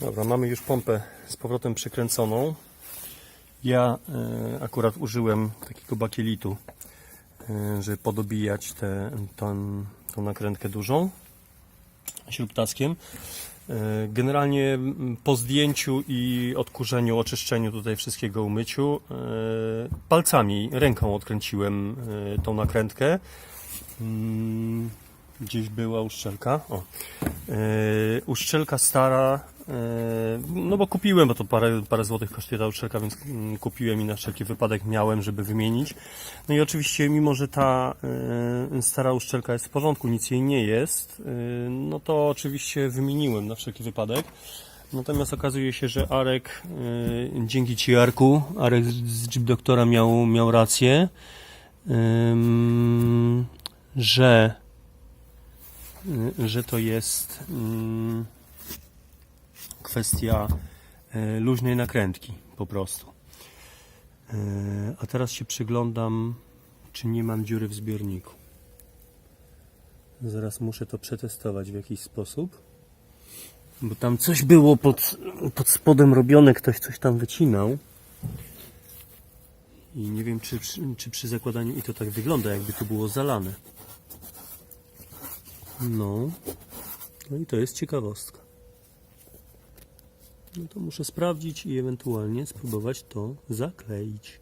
Dobra, mamy już pompę z powrotem przykręconą. Ja e, akurat użyłem takiego bakielitu, e, żeby podobijać tę tą, nakrętkę dużą śrubtaskiem. E, Generalnie po zdjęciu i odkurzeniu, oczyszczeniu tutaj wszystkiego umyciu, palcami, ręką odkręciłem tą nakrętkę. Mm, Gdzieś była uszczelka. O. E, uszczelka stara, e, no bo kupiłem, bo to parę, parę złotych kosztuje ta uszczelka, więc mm, kupiłem i na wszelki wypadek miałem, żeby wymienić. No i oczywiście, mimo że ta e, stara uszczelka jest w porządku, nic jej nie jest, e, no to oczywiście wymieniłem na wszelki wypadek. Natomiast okazuje się, że Arek, e, dzięki Ci Arku, Arek z Jeep Doktora miał, miał rację, ym, że że to jest mm, kwestia e, luźnej nakrętki po prostu. E, A teraz się przyglądam, czy nie mam dziury w zbiorniku. Zaraz muszę to przetestować w jakiś sposób. Bo tam coś było pod, pod spodem robione, ktoś coś tam wycinał. I nie wiem, czy, czy przy zakładaniu i to tak wygląda, jakby to było zalane. No. No i to jest ciekawostka. No to muszę sprawdzić i ewentualnie spróbować to zakleić.